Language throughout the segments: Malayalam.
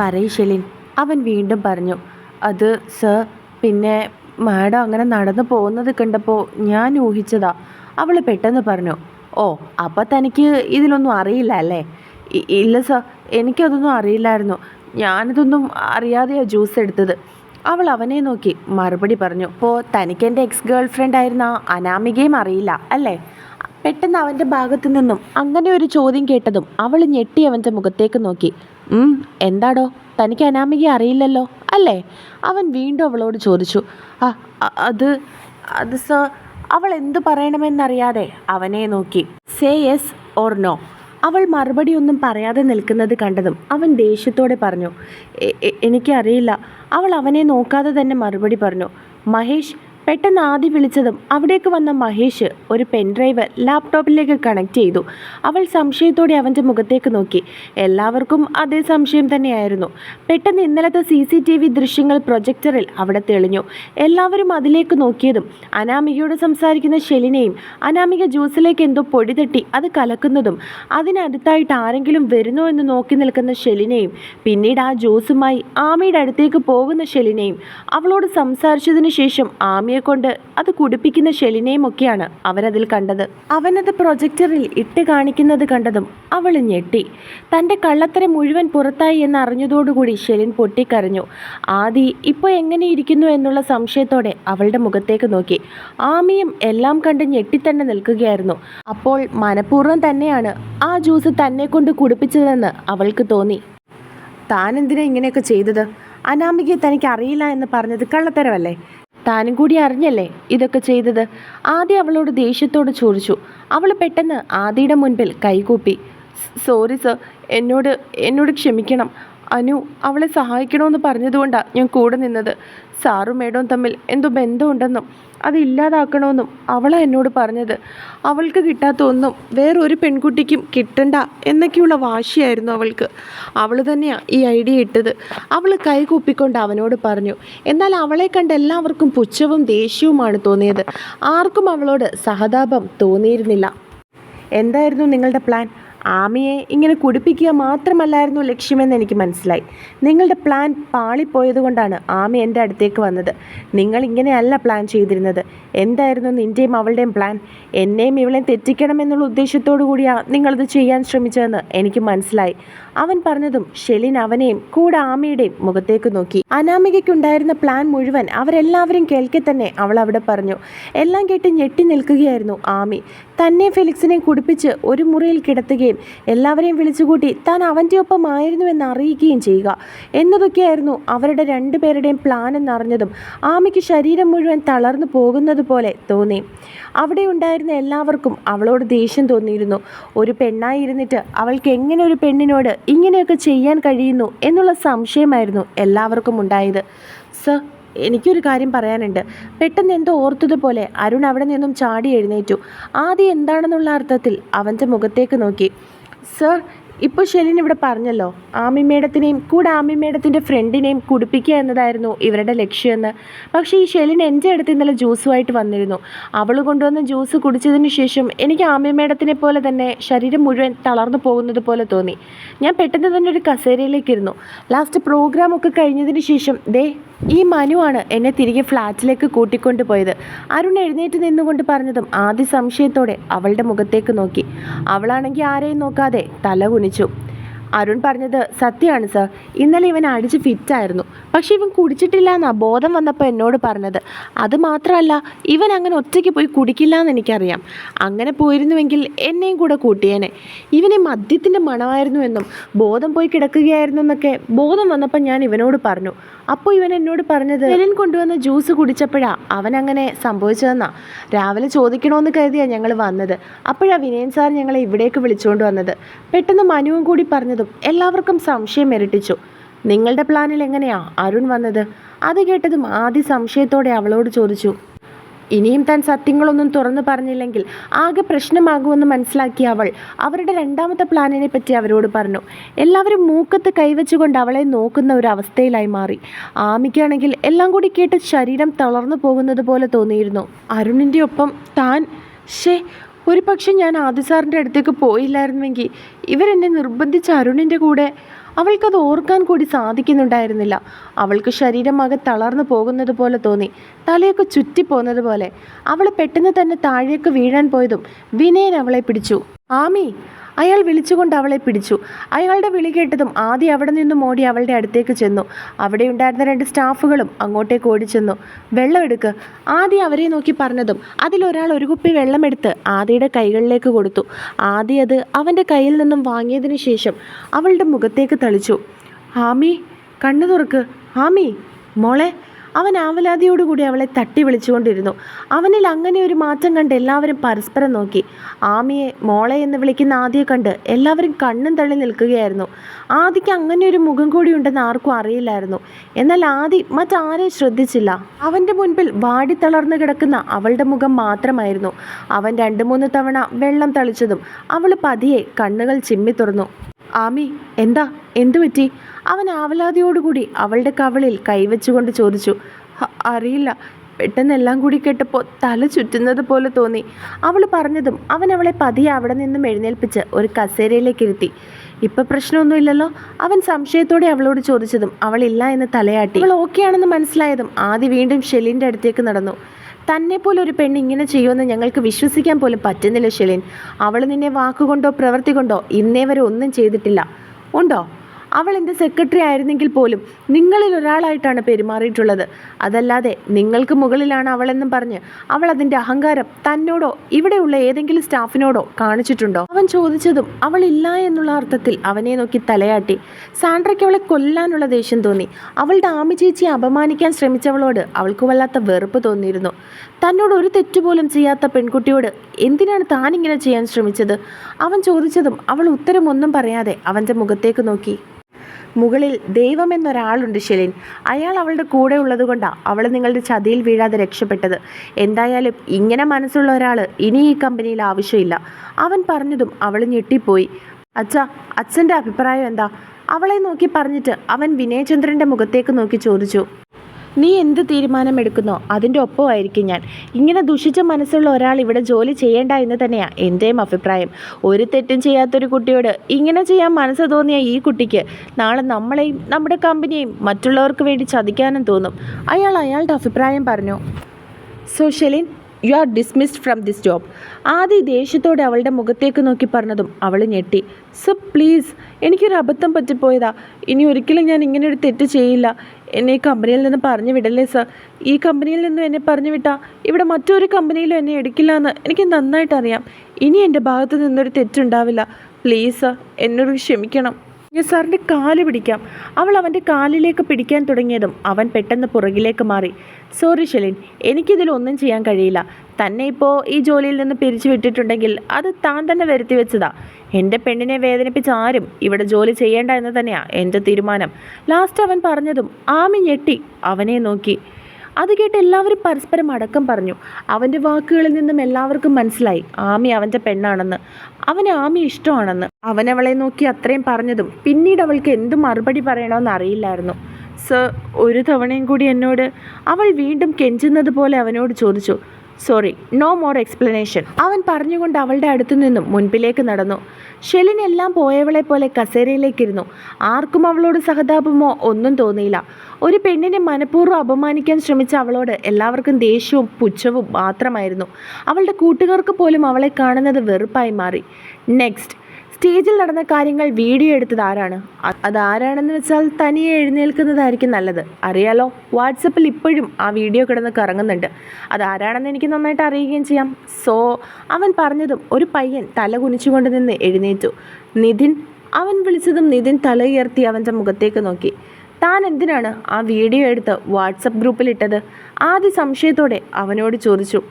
പറയ് ഷെലിൻ. അവൻ വീണ്ടും പറഞ്ഞു അത് സർ പിന്നെ മാഡം അങ്ങനെ നടന്നു പോകുന്നത് കണ്ടപ്പോൾ ഞാൻ ഊഹിച്ചതാ. അവൾ പെട്ടെന്ന് പറഞ്ഞു ഓ അപ്പം തനിക്ക് ഇതിലൊന്നും അറിയില്ല അല്ലേ? ഇല്ല സർ എനിക്കതൊന്നും അറിയില്ലായിരുന്നു. ഞാനിതൊന്നും അറിയാതെയാ ജ്യൂസ് എടുത്തത്. അവൾ അവനെ നോക്കി മറുപടി പറഞ്ഞു അപ്പോൾ തനിക്ക് എന്റെ എക്സ് ഗേൾ ഫ്രണ്ട് ആയിരുന്ന അനാമികയും അറിയില്ല അല്ലേ? പെട്ടെന്ന് അവന്റെ ഭാഗത്തു നിന്നും അങ്ങനെ ഒരു ചോദ്യം കേട്ടതും അവൾ ഞെട്ടി അവന്റെ മുഖത്തേക്ക് നോക്കി. "ഉം, എന്താടോ? തനിക്ക് അനാമിക അറിയില്ലല്ലോ അല്ലേ? അവൻ വീണ്ടും അവളോട് ചോദിച്ചു. ആ അത് അത് സർ അവൾ എന്തു പറയണമെന്നറിയാതെ? അവനെ നോക്കി. Say yes or no. അവൾ മറുപടി ഒന്നും പറയാതെ നിൽക്കുന്നത് കണ്ടതും അവൻ ദേഷ്യത്തോടെ പറഞ്ഞു. "എ- എ- എനിക്കറിയില്ല. അവൾ അവനെ നോക്കാതെ തന്നെ മറുപടി പറഞ്ഞു. മഹേഷ് പെട്ടെന്ന് ആദ്യ വിളിച്ചതും അവിടേക്ക് വന്ന മഹേഷ് ഒരു പെൻഡ്രൈവ് ലാപ്ടോപ്പിലേക്ക് കണക്ട് ചെയ്തു. അവൾ സംശയത്തോടെ അവന്റെ മുഖത്തേക്ക് നോക്കി. എല്ലാവർക്കും അതേ സംശയം തന്നെയായിരുന്നു. പെട്ടെന്ന് ഇന്നലത്തെ സി സി ടി വി ദൃശ്യങ്ങൾ പ്രൊജക്ടറിൽ അവിടെ തെളിഞ്ഞു. എല്ലാവരും അതിലേക്ക് നോക്കിയതും അനാമികയോട് സംസാരിക്കുന്ന ഷെലിനെയും അനാമിക ജ്യൂസിലേക്ക് എന്തോ പൊടി തട്ടി അത് കലക്കുന്നതും അതിനടുത്തായിട്ട് ആരെങ്കിലും വരുന്നോ എന്ന് നോക്കി നിൽക്കുന്ന ഷെലിനെയും പിന്നീട് ആ ജ്യൂസുമായി ആമിയുടെ അടുത്തേക്ക് പോകുന്ന ഷെലിനെയും അവളോട് സംസാരിച്ചതിന് ശേഷം ആമിയെ കൊണ്ട് അത് കുടിപ്പിക്കുന്ന ഷെലിനെയും ഒക്കെയാണ് അവരതിൽ കണ്ടത്. അവനത് പ്രൊജക്ടറിൽ ഇട്ട് കാണിക്കുന്നത് കണ്ടതും അവൾ ഞെട്ടി. തന്റെ കള്ളത്തരം മുഴുവൻ പുറത്തായി എന്ന് അറിഞ്ഞതോടുകൂടി ഷെലിൻ പൊട്ടിക്കരഞ്ഞു. ആദി ഇപ്പോൾ എങ്ങനെ ഇരിക്കുന്നു എന്നുള്ള സംശയത്തോടെ അവളുടെ മുഖത്തേക്ക് നോക്കി. ആമിയും എല്ലാം കണ്ട് ഞെട്ടിത്തന്നെ നിൽക്കുകയായിരുന്നു. അപ്പോൾ മനഃപൂർവം തന്നെയാണ് ആ ജ്യൂസ് തന്നെ കൊണ്ട് കുടിപ്പിച്ചതെന്ന് അവൾക്ക് തോന്നി. താൻ എന്തിനാ ഇങ്ങനെയൊക്കെ ചെയ്തത്? അനാമികയെ തനിക്ക് അറിയില്ല എന്ന് പറഞ്ഞത് കള്ളത്തരമല്ലേ? താനും കൂടി അറിഞ്ഞല്ലേ ഇതൊക്കെ ചെയ്തത്? ആദ്യ അവളോട് ദേഷ്യത്തോട് ചോദിച്ചു. അവൾ പെട്ടെന്ന് ആദിയുടെ മുൻപിൽ കൈകൂപ്പി. സോറി സർ എന്നോട് എന്നോട് ക്ഷമിക്കണം. അനു അവളെ സഹായിക്കണമെന്ന് പറഞ്ഞതുകൊണ്ടാണ് ഞാൻ കൂടെ നിന്നത്. സാറും മേഡവും തമ്മിൽ എന്തോ ബന്ധമുണ്ടെന്നും അത് ഇല്ലാതാക്കണമെന്നും എന്നോട് പറഞ്ഞത്. അവൾക്ക് കിട്ടാത്ത ഒന്നും വേറൊരു പെൺകുട്ടിക്കും കിട്ടണ്ട എന്നൊക്കെയുള്ള വാശിയായിരുന്നു അവൾക്ക്. അവൾ തന്നെയാണ് ഈ ഐഡിയ ഇട്ടത്. അവൾ കൈകൂപ്പിക്കൊണ്ട് അവനോട് പറഞ്ഞു എന്നാൽ അവളെ കണ്ട് എല്ലാവർക്കും പുച്ഛവും ദേഷ്യവുമാണ് തോന്നിയത്. ആർക്കും അവളോട് സഹതാപം തോന്നിയിരുന്നില്ല. എന്തായിരുന്നു നിങ്ങളുടെ പ്ലാൻ? ആമിയെ ഇങ്ങനെ കുടിപ്പിക്കുക മാത്രമല്ലായിരുന്നു ലക്ഷ്യമെന്ന് എനിക്ക് മനസ്സിലായി. നിങ്ങളുടെ പ്ലാൻ പാളിപ്പോയതുകൊണ്ടാണ് ആമി എന്റെ അടുത്തേക്ക് വന്നത്. നിങ്ങൾ ഇങ്ങനെയല്ല പ്ലാൻ ചെയ്തിരുന്നത്. എന്തായിരുന്നു നിന്റെയും അവളുടെയും പ്ലാൻ എന്നെയും ഇവളെയും തെറ്റിക്കണമെന്നുള്ള ഉദ്ദേശത്തോടു കൂടിയാണ് നിങ്ങളത് ചെയ്യാൻ ശ്രമിച്ചതെന്ന് എനിക്ക് മനസ്സിലായി. അവൻ പറഞ്ഞതും ഷെലിൻ അവനെയും കൂടെ ആമിയുടെയും മുഖത്തേക്ക് നോക്കി. അനാമികയ്ക്കുണ്ടായിരുന്ന പ്ലാൻ മുഴുവൻ അവരെല്ലാവരും കേൾക്കെ തന്നെ അവൾ അവിടെ പറഞ്ഞു. എല്ലാം കേട്ട് ഞെട്ടി നിൽക്കുകയായിരുന്നു ആമി. തന്നെ ഫെലിക്സിനെ കുടിപ്പിച്ച് ഒരു മുറിയിൽ കിടത്തുകയും എല്ലാവരെയും വിളിച്ചുകൂട്ടി താൻ അവന്റെ ഒപ്പം ആയിരുന്നുവെന്ന് അറിയിക്കുകയും ചെയ്യുക. എന്നതൊക്കെയായിരുന്നു അവരുടെ രണ്ടുപേരുടെയും പ്ലാൻ എന്നറിഞ്ഞതും ആമയ്ക്ക് ശരീരം മുഴുവൻ തളർന്നു പോകുന്നത് പോലെ തോന്നി. അവിടെ ഉണ്ടായിരുന്ന എല്ലാവർക്കും അവളോട് ദേഷ്യം തോന്നിയിരുന്നു. ഒരു പെണ്ണായി ഇരുന്നിട്ട് അവൾക്ക് എങ്ങനെ ഒരു പെണ്ണിനോട് ഇങ്ങനെയൊക്കെ ചെയ്യാൻ കഴിയുന്നു എന്നുള്ള സംശയമായിരുന്നു എല്ലാവർക്കും ഉണ്ടായത്. സർ എനിക്കൊരു കാര്യം പറയാനുണ്ട്. പെട്ടെന്ന് എന്തോ ഓർത്തതുപോലെ അരുൺ അവിടെ നിന്നും ചാടി എഴുന്നേറ്റു. ആദ്യം എന്താണെന്നുള്ള അർത്ഥത്തിൽ അവന്റെ മുഖത്തേക്ക് നോക്കി. സർ ഇപ്പോൾ ഷെലിൻ ഇവിടെ പറഞ്ഞല്ലോ ആമി മേഡത്തിനെയും കൂടെ ആമി മേഡത്തിന്റെ ഫ്രണ്ടിനെയും കുടിപ്പിക്കുക എന്നതായിരുന്നു ഇവരുടെ ലക്ഷ്യമെന്ന്. പക്ഷേ ഈ ഷെലിൻ എന്റെ അടുത്ത് ഇന്നലെ ജ്യൂസുമായിട്ട് വന്നിരുന്നു. അവൾ കൊണ്ടുവന്ന ജ്യൂസ് കുടിച്ചതിന് ശേഷം എനിക്ക് ആമി മേഡത്തിനെ പോലെ തന്നെ ശരീരം മുഴുവൻ തളർന്നു പോകുന്നത് പോലെ തോന്നി. ഞാൻ പെട്ടെന്ന് തന്നെ ഒരു കസേരയിലേക്ക് ഇരുന്നു. ലാസ്റ്റ് പ്രോഗ്രാമൊക്കെ കഴിഞ്ഞതിന് ശേഷം ദേ ഈ മനുവാണ് എന്നെ തിരികെ ഫ്ലാറ്റിലേക്ക് കൂട്ടിക്കൊണ്ടു പോയത്. അരുൺ എഴുന്നേറ്റ് നിന്നുകൊണ്ട് പറഞ്ഞതും ആദ്യ സംശയത്തോടെ അവളുടെ മുഖത്തേക്ക് നോക്കി. അവളാണെങ്കിൽ ആരെയും നോക്കാതെ തല കുനിച്ചു. അരുൺ പറഞ്ഞത് സത്യമാണ് സർ ഇന്നലെ ഇവൻ അടിച്ച് ഫിറ്റായിരുന്നു പക്ഷേ ഇവൻ കുടിച്ചിട്ടില്ല എന്നാ ബോധം വന്നപ്പോൾ എന്നോട് പറഞ്ഞത്. അത് മാത്രമല്ല ഇവൻ അങ്ങനെ ഒറ്റയ്ക്ക് പോയി കുടിക്കില്ല എന്ന് എനിക്കറിയാം. അങ്ങനെ പോയിരുന്നുവെങ്കിൽ എന്നെയും കൂടെ കൂട്ടിയേനെ. ഇവനെ മദ്യത്തിന്റെ മണമായിരുന്നു എന്നും ബോധം പോയി കിടക്കുകയായിരുന്നു എന്നൊക്കെ ബോധം വന്നപ്പോൾ ഞാൻ ഇവനോട് പറഞ്ഞു. അപ്പോൾ ഇവൻ എന്നോട് പറഞ്ഞത് എലിൻ കൊണ്ടുവന്ന ജ്യൂസ് കുടിച്ചപ്പോഴാ അവൻ അങ്ങനെ സംഭവിച്ചതെന്നാ. രാവിലെ ചോദിക്കണമെന്ന് കരുതിയാണ് ഞങ്ങൾ വന്നത്. അപ്പോഴാണ് വിനയൻ സാർ ഞങ്ങളെ ഇവിടേക്ക് വിളിച്ചുകൊണ്ട് വന്നത്. പെട്ടെന്ന് മനുവും കൂടി പറഞ്ഞതും എല്ലാവർക്കും സംശയം ഇരട്ടിച്ചു. നിങ്ങളുടെ പ്ലാനിൽ എങ്ങനെയാ? അരുൺ വന്നത്? അത് കേട്ടതും ആദ്യ സംശയത്തോടെ അവളോട് ചോദിച്ചു. ഇനിയും താൻ സത്യങ്ങളൊന്നും തുറന്നു പറഞ്ഞില്ലെങ്കിൽ ആകെ പ്രശ്നമാകുമെന്ന് മനസ്സിലാക്കിയ അവൾ അവരുടെ രണ്ടാമത്തെ പ്ലാനിനെ പറ്റി അവരോട് പറഞ്ഞു. എല്ലാവരും മൂക്കത്ത് കൈവച്ചുകൊണ്ട് അവളെ നോക്കുന്ന ഒരു അവസ്ഥയിലായി മാറി. ആമിക്കാണെങ്കിൽ എല്ലാം കൂടി കേട്ട് ശരീരം തളർന്നു പോകുന്നത് പോലെ തോന്നിയിരുന്നു. അരുണിന്റെ ഒപ്പം താൻ ഷേ ഒരു പക്ഷെ ഞാൻ ആദി സാറിന്റെ അടുത്തേക്ക് പോയില്ലായിരുന്നുവെങ്കിൽ ഇവരെന്നെ നിർബന്ധിച്ച അരുണിന്റെ കൂടെ അവൾക്കത് ഓർക്കാൻ കൂടി സാധിക്കുന്നുണ്ടായിരുന്നില്ല. അവൾക്ക് ശരീരമാകെ തളർന്നു പോകുന്നത് പോലെ തോന്നി. തലയൊക്കെ ചുറ്റിപ്പോകുന്നത് പോലെ. അവൾ പെട്ടെന്ന് തന്നെ താഴേക്ക് വീഴാൻ പോയതും വിനയൻ അവളെ പിടിച്ചു. ആമി അയാൾ വിളിച്ചുകൊണ്ട് അവളെ പിടിച്ചു. അയാളുടെ വിളി കേട്ടതും ആദ്യം അവിടെ നിന്നും ഓടി അവളുടെ അടുത്തേക്ക് ചെന്നു. അവിടെ ഉണ്ടായിരുന്ന രണ്ട് സ്റ്റാഫുകളും അങ്ങോട്ടേക്ക് ഓടിച്ചെന്നു. വെള്ളം എടുക്ക്. ആദ്യം അവരെ നോക്കി പറഞ്ഞതും അതിലൊരാൾ ഒരു കുപ്പി വെള്ളമെടുത്ത് ആദിയുടെ കൈകളിലേക്ക് കൊടുത്തു. ആദ്യ അത് അവന്റെ കയ്യിൽ നിന്നും വാങ്ങിയതിനു ശേഷം അവളുടെ മുഖത്തേക്ക് തളിച്ചു. ഹാമി കണ്ണു തുറക്ക്. ആമി മോളെ അവൻ ആവലാതിയോടുകൂടി അവളെ തട്ടി വിളിച്ചുകൊണ്ടിരുന്നു. അവനിൽ അങ്ങനെ ഒരു മാറ്റം കണ്ട് എല്ലാവരും പരസ്പരം നോക്കി. ആമിയെ മോളെ എന്ന് വിളിക്കുന്ന ആദ്യയെ കണ്ട് എല്ലാവരും കണ്ണും തള്ളി നിൽക്കുകയായിരുന്നു. ആദിക്ക് അങ്ങനെ ഒരു മുഖം കൂടി ഉണ്ടെന്ന് ആർക്കും അറിയില്ലായിരുന്നു. എന്നാൽ ആദി മറ്റാരെയും ശ്രദ്ധിച്ചില്ല. അവന്റെ മുൻപിൽ വാടി തളർന്നു കിടക്കുന്ന അവളുടെ മുഖം മാത്രമായിരുന്നു. അവൻ രണ്ട് മൂന്ന് തവണ വെള്ളം തളിച്ചതും അവൾ പതിയെ കണ്ണുകൾ ചിമ്മി തുറന്നു. ആമി എന്താ? എന്തു പറ്റി? അവൻ ആവലാതിയോടുകൂടി അവളുടെ കവളിൽ കൈവച്ചുകൊണ്ട് ചോദിച്ചു. അറിയില്ല. പെട്ടെന്ന് എല്ലാം കൂടി കേട്ടപ്പോൾ തല ചുറ്റുന്നത് പോലെ തോന്നി. അവൾ പറഞ്ഞതും അവൻ അവളെ പതിയെ അവിടെ നിന്നും എഴുന്നേൽപ്പിച്ച് ഒരു കസേരയിലേക്ക് ഇരുത്തി. ഇപ്പം പ്രശ്നമൊന്നുമില്ലല്ലോ അവൻ സംശയത്തോടെ അവളോട് ചോദിച്ചതും അവളില്ല എന്ന് തലയാട്ടി. അവൾ ഓക്കെയാണെന്ന് മനസ്സിലായതും ആദ്യ വീണ്ടും ഷെലിന്റെ അടുത്തേക്ക് നടന്നു. തന്നെ പോലെ ഒരു പെണ്ണ് ഇങ്ങനെ ചെയ്യുമെന്ന് ഞങ്ങൾക്ക് വിശ്വസിക്കാൻ പോലും പറ്റുന്നില്ല ഷെലിൻ. അവൾ നിന്നെ വാക്കുകൊണ്ടോ പ്രവൃത്തി കൊണ്ടോ ഇന്നേ വരെ ഒന്നും ചെയ്തിട്ടില്ല. ഉണ്ടോ? അവൾ എന്റെ സെക്രട്ടറി ആയിരുന്നെങ്കിൽ പോലും നിങ്ങളിൽ ഒരാളായിട്ടാണ് പെരുമാറിയിട്ടുള്ളത്. അതല്ലാതെ നിങ്ങൾക്ക് മുകളിലാണ് അവളെന്നും പറഞ്ഞ് അവൾ അതിന്റെ അഹങ്കാരം തന്നോടോ ഇവിടെയുള്ള ഏതെങ്കിലും സ്റ്റാഫിനോടോ കാണിച്ചിട്ടുണ്ടോ? അവൻ ചോദിച്ചതും അവൾ ഇല്ല എന്നുള്ള അർത്ഥത്തിൽ അവനെ നോക്കി തലയാട്ടി. സാൻഡ്രയ്ക്ക് അവളെ കൊല്ലാനുള്ള ദേഷ്യം തോന്നി. അവളുടെ ആമി ചേച്ചിയെ അപമാനിക്കാൻ ശ്രമിച്ചവളോട് അവൾക്ക് വല്ലാത്ത വെറുപ്പ് തോന്നിയിരുന്നു. തന്നോട് ഒരു തെറ്റുപോലും ചെയ്യാത്ത പെൺകുട്ടിയോട് എന്തിനാണ് താനിങ്ങനെ ചെയ്യാൻ ശ്രമിച്ചത്? അവൻ ചോദിച്ചതും അവൾ ഉത്തരമൊന്നും പറയാതെ അവന്റെ മുഖത്തേക്ക് നോക്കി. മുകളിൽ ദൈവം എന്നൊരാളുണ്ട് ഷെലിൻ അയാൾ അവളുടെ കൂടെ ഉള്ളതുകൊണ്ടാണ് അവൾ നിങ്ങളുടെ ചതിയിൽ വീഴാതെ രക്ഷപ്പെട്ടത്. എന്തായാലും ഇങ്ങനെ മനസ്സുള്ള ഒരാൾ ഇനി ഈ കമ്പനിയിൽ ആവശ്യമില്ല. അവൻ പറഞ്ഞതും അവൾ ഞെട്ടിപ്പോയി. അച്ഛാ അച്ഛന്റെ അഭിപ്രായം എന്താ? അവളെ നോക്കി പറഞ്ഞിട്ട് അവൻ വിനയചന്ദ്രന്റെ മുഖത്തേക്ക് നോക്കി ചോദിച്ചു. നീ എന്ത് തീരുമാനം എടുക്കുന്നോ അതിന്റെ ഒപ്പമായിരിക്കും ഞാൻ. ഇങ്ങനെ ദുഷിച്ച മനസ്സുള്ള ഒരാൾ ഇവിടെ ജോലി ചെയ്യേണ്ട എന്ന് തന്നെയാണ് എന്റെയും അഭിപ്രായം. ഒരു തെറ്റും ചെയ്യാത്തൊരു കുട്ടിയോട് ഇങ്ങനെ ചെയ്യാൻ മനസ്സ് തോന്നിയ ഈ കുട്ടിക്ക് നാളെ നമ്മളെയും നമ്മുടെ കമ്പനിയെയും മറ്റുള്ളവർക്ക് വേണ്ടി ചതിക്കാനും തോന്നും. അയാൾ അയാളുടെ അഭിപ്രായം പറഞ്ഞു. So Shelin you are dismissed from this job. ആദ്യ ദേഷ്യത്തോടെ അവളുടെ മുഖത്തേക്ക് നോക്കി പറഞ്ഞതും അവൾ ഞെട്ടി. സോ പ്ലീസ് എനിക്കൊരു അബദ്ധം പറ്റിപ്പോയതാ. ഇനി ഒരിക്കലും ഞാൻ ഇങ്ങനെ ഒരു തെറ്റ് ചെയ്യില്ല. എന്നെ ഈ കമ്പനിയിൽ നിന്ന് പറഞ്ഞു വിടല്ലേ സർ? ഈ കമ്പനിയിൽ നിന്നും എന്നെ പറഞ്ഞു വിട്ടാൽ ഇവിടെ മറ്റൊരു കമ്പനിയിലും എന്നെ എടുക്കില്ല എന്ന് എനിക്ക് നന്നായിട്ട് അറിയാം ഇനി എന്റെ ഭാഗത്തു നിന്നൊരു തെറ്റുണ്ടാവില്ല. പ്ലീസ് എന്നോട് ക്ഷമിക്കണം. ഞാൻ സാറിന്റെ കാൽ പിടിക്കാം. അവൾ അവന്റെ കാലിലേക്ക് പിടിക്കാൻ തുടങ്ങിയതും അവൻ പെട്ടെന്ന് പുറകിലേക്ക് മാറി. സോറി ഷെലിൻ എനിക്കിതിലൊന്നും ചെയ്യാൻ കഴിയില്ല. തന്നെ ഇപ്പോൾ ഈ ജോലിയിൽ നിന്ന് പിരിച്ചു വിട്ടിട്ടുണ്ടെങ്കിൽ അത് താൻ തന്നെ വരുത്തി വെച്ചതാ. എന്റെ പെണ്ണിനെ വേദനിപ്പിച്ച ആരും ഇവിടെ ജോലി ചെയ്യേണ്ട എന്ന് തന്നെയാണ് എന്റെ തീരുമാനം. ലാസ്റ്റ് അവൻ പറഞ്ഞതും ആമി ഞെട്ടി അവനെ നോക്കി. അത് കേട്ട് എല്ലാവരും പരസ്പരം അടക്കം പറഞ്ഞു. അവന്റെ വാക്കുകളിൽ നിന്നും എല്ലാവർക്കും മനസ്സിലായി. ആമി അവന്റെ പെണ്ണാണെന്ന്. അവന് ആമി ഇഷ്ടമാണെന്ന്. അവൻ അവളെ നോക്കി അത്രയും പറഞ്ഞതും പിന്നീട് അവൾക്ക് എന്ത് മറുപടി പറയണമെന്ന് അറിയില്ലായിരുന്നു. സർ ഒരു തവണയും കൂടി എന്നോട് അവൾ വീണ്ടും കെഞ്ചുന്നത് പോലെ അവനോട് ചോദിച്ചു. സോറി നോ മോർ എക്സ്പ്ലനേഷൻ അവൻ പറഞ്ഞുകൊണ്ട് അവളുടെ അടുത്തു നിന്നും മുൻപിലേക്ക് നടന്നു. ഷെലിനെല്ലാം പോയവളെ പോലെ കസേരയിലേക്കിരുന്നു. ആർക്കും അവളോട് സഹതാപമോ ഒന്നും തോന്നിയില്ല. ഒരു പെണ്ണിനെ മനഃപൂർവം അപമാനിക്കാൻ ശ്രമിച്ച അവളോട് എല്ലാവർക്കും ദേഷ്യവും പുച്ഛവും മാത്രമായിരുന്നു. അവളുടെ കൂട്ടുകാർക്ക് പോലും അവളെ കാണുന്നത് വെറുപ്പായി മാറി. നെക്സ്റ്റ് സ്റ്റേജിൽ നടന്ന കാര്യങ്ങൾ വീഡിയോ എടുത്തത് ആരാണ്? അത് അതാരാണെന്ന് വെച്ചാൽ തനിയെ എഴുന്നേൽക്കുന്നതായിരിക്കും നല്ലത്. അറിയാലോ? വാട്സപ്പിൽ ഇപ്പോഴും ആ വീഡിയോ കിടന്ന് കറങ്ങുന്നുണ്ട്. അത് അതാരാണെന്ന് എനിക്ക് നന്നായിട്ട് അറിയുകയും ചെയ്യാം. സോ അവൻ പറഞ്ഞതും ഒരു പയ്യൻ തല കുനിച്ചുകൊണ്ട് നിന്ന് എഴുന്നേറ്റു. നിതിൻ അവൻ വിളിച്ചതും നിതിൻ തല ഉയർത്തി അവന്റെ മുഖത്തേക്ക് നോക്കി. താൻ എന്തിനാണ് ആ വീഡിയോ എടുത്ത് വാട്സപ്പ് ഗ്രൂപ്പിലിട്ടത് ആദ്യ സംശയത്തോടെ അവനോട് ചോദിച്ചു.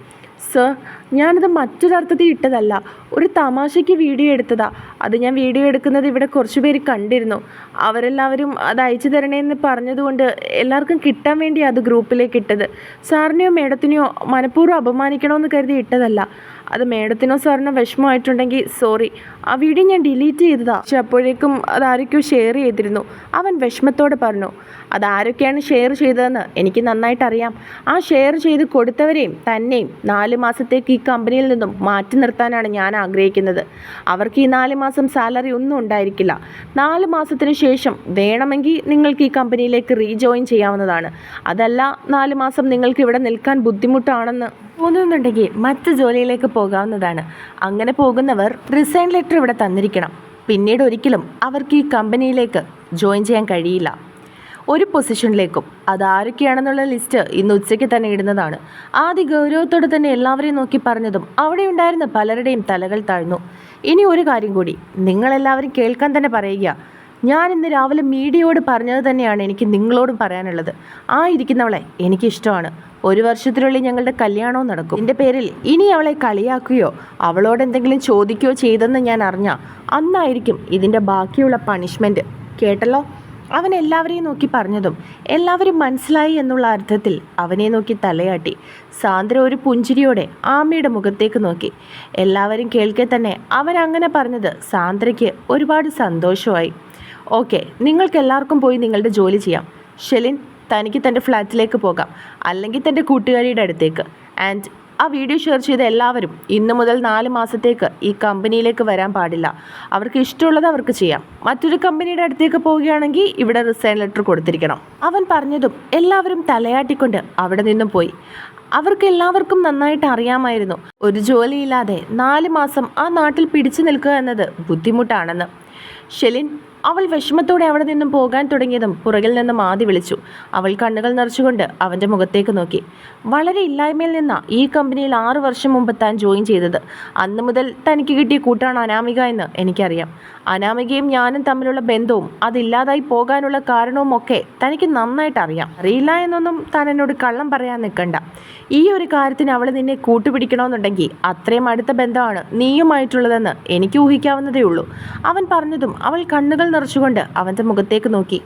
സർ ഞാനത് മറ്റൊരർത്ഥത്തിൽ ഇട്ടതല്ല. ഒരു തമാശയ്ക്ക് വീഡിയോ എടുത്തതാ. അത് ഞാൻ വീഡിയോ എടുക്കുന്നത് ഇവിടെ കുറച്ച് പേര് കണ്ടിരുന്നു. അവരെല്ലാവരും അത് അയച്ചു തരണേന്ന് പറഞ്ഞതുകൊണ്ട് എല്ലാവർക്കും കിട്ടാൻ വേണ്ടി അത് ഗ്രൂപ്പിലേക്ക് ഇട്ടത്. സാറിനെയോ മേഡത്തിനെയോ മനഃപൂർവം അപമാനിക്കണമെന്ന് കരുതി ഇട്ടതല്ല. അത് മേഡത്തിനോ സാറിനോ വിഷമമായിട്ടുണ്ടെങ്കിൽ സോറി ആ വീഡിയോ ഞാൻ ഡിലീറ്റ് ചെയ്തതാ. പക്ഷെ അപ്പോഴേക്കും അത് ആരൊക്കെയോ ഷെയർ ചെയ്തിരുന്നു. അവൻ വിഷമത്തോടെ പറഞ്ഞു അതാരൊക്കെയാണ് ഷെയർ ചെയ്തതെന്ന് എനിക്ക് നന്നായിട്ട് അറിയാം ആ ഷെയർ ചെയ്ത് കൊടുത്തവരെയും തന്നെയും നാല് മാസത്തേക്ക് കമ്പനിയിൽ നിന്നും മാറ്റി നിർത്താനാണ് ഞാൻ ആഗ്രഹിക്കുന്നത്. അവർക്ക് ഈ നാല് മാസം സാലറി ഒന്നും ഉണ്ടായിരിക്കില്ല. നാല് മാസത്തിന് ശേഷം വേണമെങ്കിൽ നിങ്ങൾക്ക് ഈ കമ്പനിയിലേക്ക് റീജോയിൻ ചെയ്യാവുന്നതാണ്. അതല്ല നാല് മാസം നിങ്ങൾക്ക് ഇവിടെ നിൽക്കാൻ ബുദ്ധിമുട്ടാണെന്ന് തോന്നുന്നുണ്ടെങ്കിൽ മറ്റ് ജോലിയിലേക്ക് പോകാവുന്നതാണ്. അങ്ങനെ പോകുന്നവർ റിസൈൻ ലെറ്റർ ഇവിടെ തന്നിരിക്കണം. പിന്നീട് ഒരിക്കലും അവർക്ക് ഈ കമ്പനിയിലേക്ക് ജോയിൻ ചെയ്യാൻ കഴിയില്ല. ഒരു പൊസിഷനിലേക്കും അത് ആരൊക്കെയാണെന്നുള്ള ലിസ്റ്റ് ഇന്ന് ഉച്ചയ്ക്ക് തന്നെ ഇടുന്നതാണ്. ആദ്യ ഗൗരവത്തോടെ തന്നെ എല്ലാവരെയും നോക്കി പറഞ്ഞതും അവിടെ ഉണ്ടായിരുന്ന പലരുടെയും തലകൾ താഴ്ന്നു. ഇനി ഒരു കാര്യം കൂടി നിങ്ങളെല്ലാവരും കേൾക്കാൻ തന്നെ പറയുക. ഞാൻ ഇന്ന് രാവിലെ മീഡിയയോട് പറഞ്ഞത് തന്നെയാണ് എനിക്ക് നിങ്ങളോടും പറയാനുള്ളത്. ആ ഇരിക്കുന്നവളെ എനിക്കിഷ്ടമാണ്. ഒരു വർഷത്തിനുള്ളിൽ ഞങ്ങളുടെ കല്യാണവും നടക്കും. എന്റെ പേരിൽ ഇനി അവളെ കളിയാക്കുകയോ അവളോട് എന്തെങ്കിലും ചോദിക്കുകയോ ചെയ്തെന്ന് ഞാൻ അറിഞ്ഞ അന്നായിരിക്കും ഇതിന്റെ ബാക്കിയുള്ള പണിഷ്മെന്റ് കേട്ടല്ലോ? അവൻ എല്ലാവരെയും നോക്കി പറഞ്ഞതും എല്ലാവരും മനസ്സിലായി എന്നുള്ള അർത്ഥത്തിൽ അവനെ നോക്കി തലയാട്ടി. സാന്ദ്ര ഒരു പുഞ്ചിരിയോടെ ആമയുടെ മുഖത്തേക്ക് നോക്കി. എല്ലാവരും കേൾക്കെ തന്നെ അവൻ അങ്ങനെ പറഞ്ഞത് സാന്ദ്രയ്ക്ക് ഒരുപാട് സന്തോഷമായി. ഓക്കെ നിങ്ങൾക്ക് എല്ലാവർക്കും പോയി നിങ്ങളുടെ ജോലി ചെയ്യാം. ഷെലിൻ തനിക്ക് തന്റെ ഫ്ലാറ്റിലേക്ക് പോകാം. അല്ലെങ്കിൽ തന്റെ കൂട്ടുകാരിയുടെ അടുത്തേക്ക്. ആൻഡ് ആ വീഡിയോ ഷെയർ ചെയ്ത എല്ലാവരും ഇന്നു മുതൽ നാല് മാസത്തേക്ക് ഈ കമ്പനിയിലേക്ക് വരാൻ പാടില്ല. അവർക്ക് ഇഷ്ടമുള്ളത് അവർക്ക് ചെയ്യാം. മറ്റൊരു കമ്പനിയുടെ അടുത്തേക്ക് പോവുകയാണെങ്കിൽ ഇവിടെ റിസൈൻ ലെറ്റർ കൊടുത്തിരിക്കണം. അവൻ പറഞ്ഞതും എല്ലാവരും തലയാട്ടിക്കൊണ്ട് അവിടെ നിന്നും പോയി. അവർക്ക് എല്ലാവർക്കും നന്നായിട്ട് അറിയാമായിരുന്നു. ഒരു ജോലിയില്ലാതെ നാല് മാസം ആ നാട്ടിൽ പിടിച്ചു നിൽക്കുക എന്നത് ബുദ്ധിമുട്ടാണെന്ന്. ഷെലിൻ അവൾ വിഷമത്തോടെ അവിടെ നിന്നും പോകാൻ തുടങ്ങിയതും പുറകിൽ നിന്നും ആദ്യ വിളിച്ചു. അവൾ കണ്ണുകൾ നിറച്ചുകൊണ്ട് അവന്റെ മുഖത്തേക്ക് നോക്കി. വളരെ ഇല്ലായ്മയിൽ നിന്ന ഈ കമ്പനിയിൽ ആറ് വർഷം മുമ്പ് താൻ ജോയിൻ ചെയ്തത്. അന്ന് മുതൽ തനിക്ക് കിട്ടിയ കൂട്ടാണ് അനാമിക എന്ന് എനിക്കറിയാം. അനാമികയും ഞാനും തമ്മിലുള്ള ബന്ധവും അതില്ലാതായി പോകാനുള്ള കാരണവും ഒക്കെ തനിക്ക് നന്നായിട്ട് അറിയാം. അറിയില്ല എന്നൊന്നും താൻ എന്നോട് കള്ളം പറയാൻ നിൽക്കണ്ട. ഈ ഒരു കാര്യത്തിന് അവൾ നിന്നെ കൂട്ടുപിടിക്കണമെന്നുണ്ടെങ്കിൽ അത്രയും അടുത്ത ബന്ധമാണ് നീയുമായിട്ടുള്ളതെന്ന് എനിക്ക് ഊഹിക്കാവുന്നതേ ഉള്ളൂ. അവൻ പറഞ്ഞതും അവൾ കണ്ണുകൾ നിറച്ചുകൊണ്ട് അവന്റെ മുഖത്തേക്ക് നോക്കി.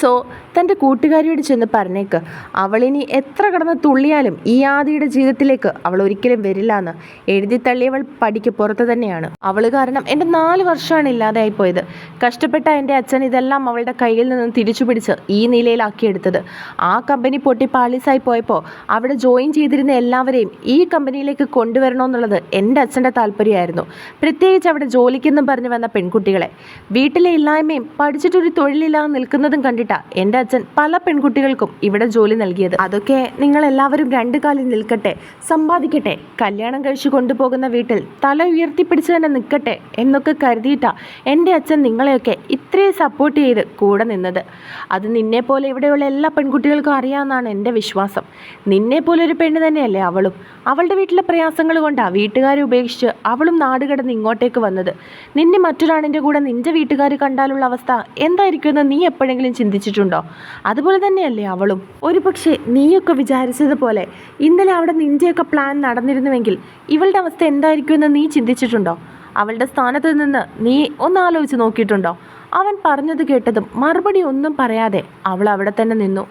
സോ തന്റെ കൂട്ടുകാരിയോട് ചെന്ന് പറഞ്ഞേക്ക്. അവളിനി എത്ര കടന്ന് തുള്ളിയാലും ഈ ആദിയുടെ ജീവിതത്തിലേക്ക് അവൾ ഒരിക്കലും വരില്ല എന്ന് എഴുതി തള്ളിയവൾ പടിക്ക് പുറത്ത് തന്നെയാണ്. അവൾ കാരണം എന്റെ നാല് വർഷമാണ് ഇല്ലാതായി പോയത് കഷ്ടപ്പെട്ട എന്റെ അച്ഛൻ ഇതെല്ലാം അവളുടെ കയ്യിൽ നിന്ന് തിരിച്ചു പിടിച്ച് ഈ നിലയിലാക്കിയെടുത്തത് ആ കമ്പനി പൊട്ടി പാളീസായി പോയപ്പോൾ അവിടെ ജോയിൻ ചെയ്തിരുന്ന എല്ലാവരെയും ഈ കമ്പനിയിലേക്ക് കൊണ്ടുവരണമെന്നുള്ളത് എന്റെ അച്ഛന്റെ താല്പര്യമായിരുന്നു. പ്രത്യേകിച്ച് അവിടെ ജോലിക്കെന്നും പറഞ്ഞു വന്ന പെൺകുട്ടികളെ. വീട്ടിലെ ഇല്ലായ്മയും പഠിച്ചിട്ടൊരു തൊഴിലില്ലാതെ നിൽക്കുന്നതും കണ്ടിട്ടാ എന്റെ അച്ഛൻ പല പെൺകുട്ടികൾക്കും ഇവിടെ ജോലി നൽകിയത്. അതൊക്കെ നിങ്ങൾ എല്ലാവരും രണ്ടു കാലിൽ നിൽക്കട്ടെ സമ്പാദിക്കട്ടെ കല്യാണം കഴിച്ചു കൊണ്ടുപോകുന്ന വീട്ടിൽ തല ഉയർത്തിപ്പിടിച്ച് തന്നെ നിൽക്കട്ടെ എന്നൊക്കെ കരുതിയിട്ടാ എന്റെ അച്ഛൻ നിങ്ങളെയൊക്കെ ഇത്രയും സപ്പോർട്ട് ചെയ്ത് കൂടെ നിന്നത്. അത് നിന്നെ പോലെ ഇവിടെയുള്ള എല്ലാ പെൺകുട്ടികൾക്കും അറിയാമെന്നാണ് എന്റെ വിശ്വാസം. നിന്നെ പോലെ ഒരു പെണ്ണ് തന്നെയല്ലേ അവളും. അവളുടെ വീട്ടിലെ പ്രയാസങ്ങൾ കൊണ്ടാ വീട്ടുകാരെ ഉപേക്ഷിച്ച് അവളും നാട് കടന്ന് ഇങ്ങോട്ടേക്ക് വന്നത്. നിന്നെ മറ്റൊരാണിന്റെ കൂടെ നിന്റെ വീട്ടുകാർ കണ്ടാലുള്ള അവസ്ഥ എന്തായിരിക്കുമെന്ന് നീ എപ്പോഴെങ്കിലും ചിന്തിച്ചിട്ടുണ്ടോ? അതുപോലെ തന്നെയല്ലേ അവളും. ഒരു പക്ഷേ നീയൊക്കെ വിചാരിച്ചതുപോലെ ഇന്നലെ അവിടെ നിന്റെയൊക്കെ പ്ലാൻ നടന്നിരുന്നുവെങ്കിൽ ഇവളുടെ അവസ്ഥ എന്തായിരിക്കുമെന്ന് നീ ചിന്തിച്ചിട്ടുണ്ടോ? അവളുടെ സ്ഥാനത്ത് നിന്ന് നീ ഒന്ന് ആലോചിച്ച് നോക്കിയിട്ടുണ്ടോ? അവൻ പറഞ്ഞത് കേട്ടതും മറുപടി ഒന്നും പറയാതെ അവൾ അവിടെ തന്നെ നിന്നു.